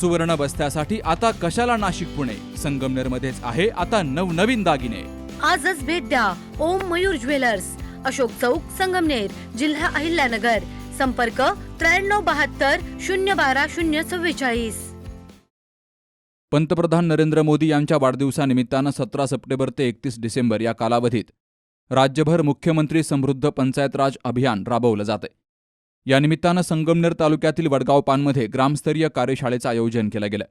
सुवर्ण बस्त्यासाठी आता कशाला नाशिक पुणे? संगमनेर मध्येच आहे आता नवनवीन दागिने. आजच भेट द्या ओम मयूर ज्वेलर्स. अशोक चौक संगमनेर जिल्हा अहिल्यानगर. संपर्क त्र्याण्णव बहात्तर शून्य बारा शून्य चव्वेचाळीस. पंतप्रधान नरेंद्र मोदी यांच्या वाढदिवसानिमित्तानं सतरा सप्टेंबर ते एकतीस डिसेंबर या कालावधीत राज्यभर मुख्यमंत्री समृद्ध पंचायत राज अभियान राबवलं जाते या निमित्तानं संगमनेर तालुक्यातील वडगाव पानमध्ये ग्रामस्तरीय कार्यशाळेचं आयोजन केलं गेलं.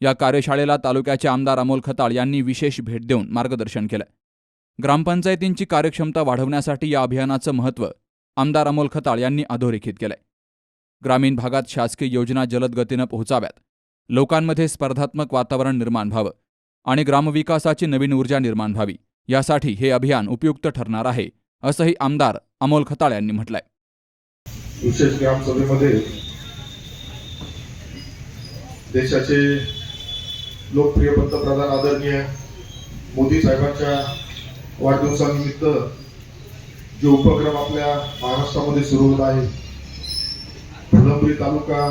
या कार्यशाळेला तालुक्याचे आमदार अमोल खताळ यांनी विशेष भेट देऊन मार्गदर्शन केलं. ग्रामपंचायतींची कार्यक्षमता वाढवण्यासाठी या अभियानाचं महत्त्व आमदार अमोल खताळ यांनी अधोरेखित केलंय. ग्रामीण भागात शासकीय योजना जलद गतीनं पोहोचाव्यात. लोकांमध्ये स्पर्धात्मक वातावरण निर्माण व्हावं आणि ग्रामविकासाची नवीन ऊर्जा निर्माण व्हावी यासाठी हे अभियान उपयुक्त ठरणार आहे असंही आमदार अमोल खताळ यांनी म्हटलंय. विशेष ग्रामसभेमध्ये देशाचे लोकप्रिय पंतप्रधान आदरणीय मोदी साहेबांच्या वाढदिवसानिमित्त जे उपक्रम आपल्या महाराष्ट्रामध्ये सुरू होत आहे फुलंबरी तालुका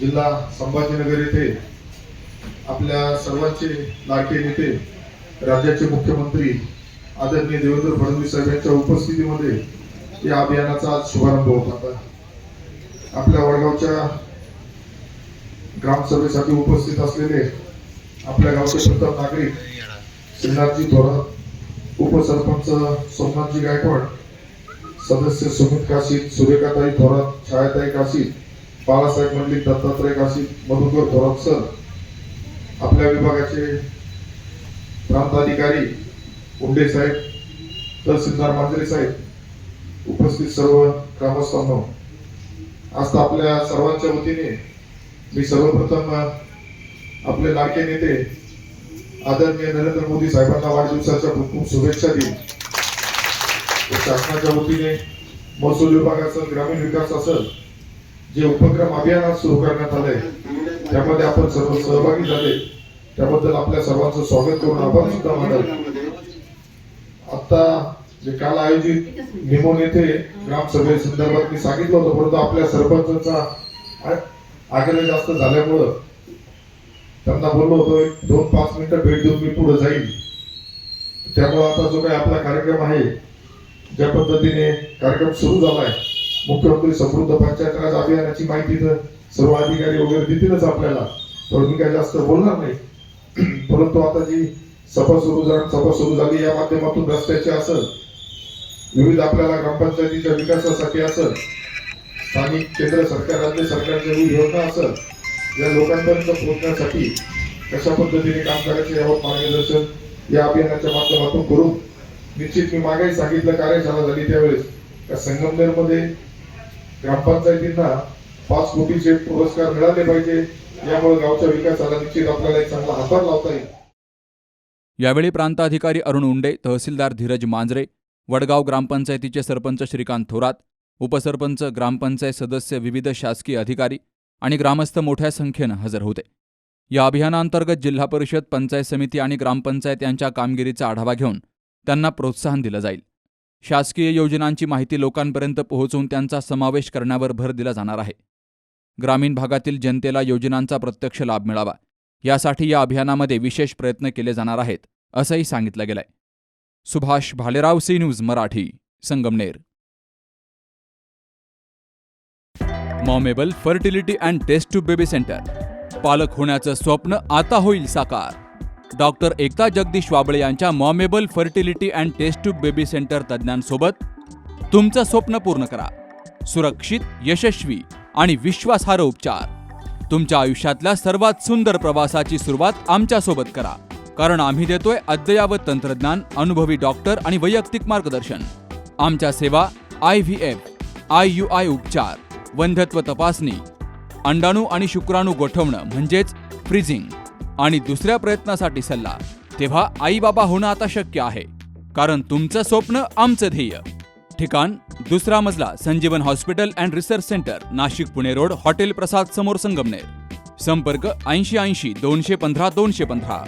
जिल्हा संभाजीनगर येथे आपल्या सर्वांचे लाडके नेते राज्याचे मुख्यमंत्री आदरणीय देवेंद्र फडणवीस साहेब यांच्या उपस्थितीमध्ये या अभियानाचा आज शुभारंभ होत होता आपल्या वडगावच्या ग्रामसभेसाठी उपस्थित असलेले आपल्या गावचे प्रथम नागरिक श्रीनाथजी थोरात उपसरपंच सोमनाथजी गायकवाड सदस्य सुमित काशीत सुरेखाताई थोरात छायाताई काशीत बाळासाहेब मंडलिक दत्तात्रय काशीत मधुकर थोरात सर आपल्या विभागाचे प्रांताधिकारी उंडे साहेब तहसीलदार मांजरे साहेब उपस्थित सर्व ग्रामस्थांनो आज आपल्या सर्वांच्या वतीने मी सर्वप्रथम आपले लाडके नेते आदरणीय नरेंद्र मोदी साहेबांना वाढदिवसाच्या खूप खूप शुभेच्छा देईन. शासनाच्या वतीने महसूल विभाग असेल ग्रामीण विकास असेल जे उपक्रम अभियान सुरू करण्यात आलंय त्यामध्ये आपण सर्व सहभागी झाले. त्याबद्दल आपल्या सर्वांचं स्वागत करून आभार सुद्धा मानल आता जे काल आयोजित निमोन येथे ग्रामसभे संदर्भात मी सांगितलं होतं परंतु आपल्या सरपंचा आग्रह जास्त झाल्यामुळं त्यांना बोललो होतो एक दोन पाच मिनिटं भेट देऊन मी पुढे जाईल त्यामुळे आता जो काही आपला कार्यक्रम आहे ज्या पद्धतीने कार्यक्रम सुरू झालाय मुख्यमंत्री समृद्ध पंचायत राज अभियानाची माहिती तर सर्व अधिकारी वगैरे देतीलच आपल्याला तर मी काही जास्त बोलणार नाही. परंतु आता जी सभा सुरू झाली सभा सुरू झाली या माध्यमातून रस्त्याची असेल विविध आपल्याला ग्रामपंचायतीच्या विकासासाठी असं स्थानिक केंद्र सरकार राज्य सरकारच्या विविध योजना असेल या लोकांपर्यंत पोहोचण्यासाठी कशा पद्धतीने काम करायचे यावर मार्गदर्शन या अभियानाच्या माध्यमातून करून निश्चित मी मागे सांगितलं कार्यशाळा झाली त्यावेळेस का संगमनेरमध्ये ग्रामपंचायतींना पाच कोटीचे पुरस्कार मिळाले पाहिजे यामुळे गावच्या विकासाला निश्चित आपल्याला एक चांगला हातभार लावता येईल. यावेळी प्रांताधिकारी अरुण उंडे तहसीलदार धीरज मांजरे वडगाव ग्रामपंचायतीचे सरपंच श्रीकांत थोरात उपसरपंच ग्रामपंचायत सदस्य विविध शासकीय अधिकारी आणि ग्रामस्थ मोठ्या संख्येनं हजर होते. या अभियानांतर्गत जिल्हा परिषद पंचायत समिती आणि ग्रामपंचायत यांच्या कामगिरीचा आढावा घेऊन त्यांना प्रोत्साहन दिलं जाईल. शासकीय योजनांची माहिती लोकांपर्यंत पोहोचवून त्यांचा समावेश करण्यावर भर दिला जाणार आहे. ग्रामीण भागातील जनतेला योजनांचा प्रत्यक्ष लाभ मिळावा. यासाठी या अभियानामध्ये विशेष प्रयत्न केले जाणार आहेत असंही सांगितलं गेलंय. Subhash Bhalerao C news Marathi Sangamner. Momable fertility and test to baby center. पालक होण्याचं स्वप्न आता होईल साकार. डॉक्टर एकता जगदीश वाबळे यांच्या momable fertility and test to baby center तज्ज्ञांसोबत तुमचं स्वप्न पूर्ण करा. सुरक्षित यशस्वी आणि विश्वासार्ह उपचार. तुमच्या आयुष्यातल्या सर्वात सुंदर प्रवासाची सुरुवात आमच्यासोबत करा. कारण आम्ही देतोय अद्ययावत तंत्रज्ञान अनुभवी डॉक्टर आणि वैयक्तिक मार्गदर्शन. आमच्या सेवा I V F I U I उपचार वंध्यत्व तपासणी अंडाणू आणि शुक्राणू गोठवणं म्हणजेच फ्रीजिंग आणि दुसऱ्या प्रयत्नासाठी सल्ला. तेव्हा आई बाबा होणं आता शक्य आहे. कारण तुमचं स्वप्न आमचं ध्येय. ठिकाण दुसरा मजला Sanjeevan hospital and research center Nashik Pune road hotel Prasad समोर संगमनेर. संपर्क ऐंशी ऐंशी दोनशे पंधरा दोनशे पंधरा.